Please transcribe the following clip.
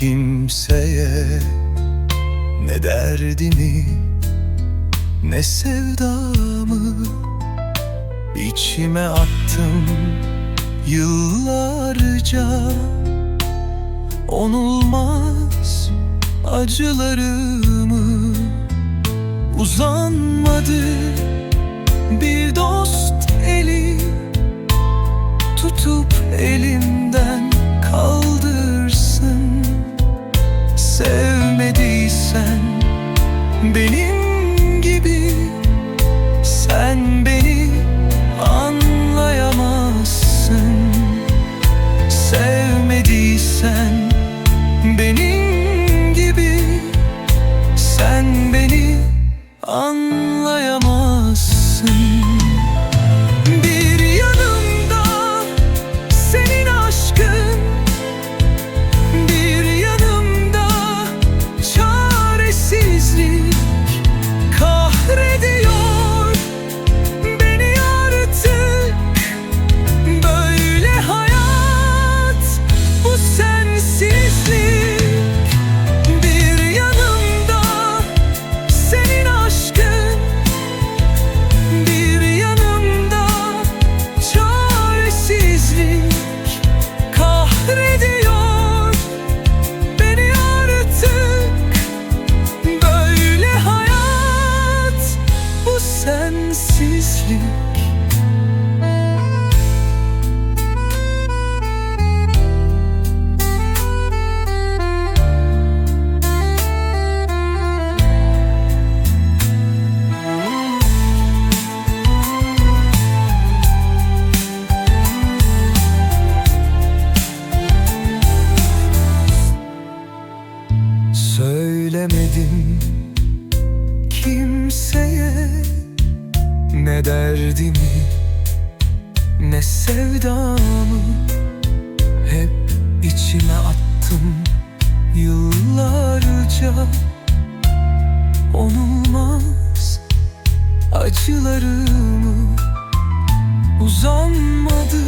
kimseye Ne derdimi ne sevdamı içime attım yıllarca. Onulmaz acılarımı uzanmadı. sensizlik. Söylemedim kimseye. Ne derdimi ne sevdamı Hep içime attım yıllarca. Onulmaz acılarımı uzanmadı.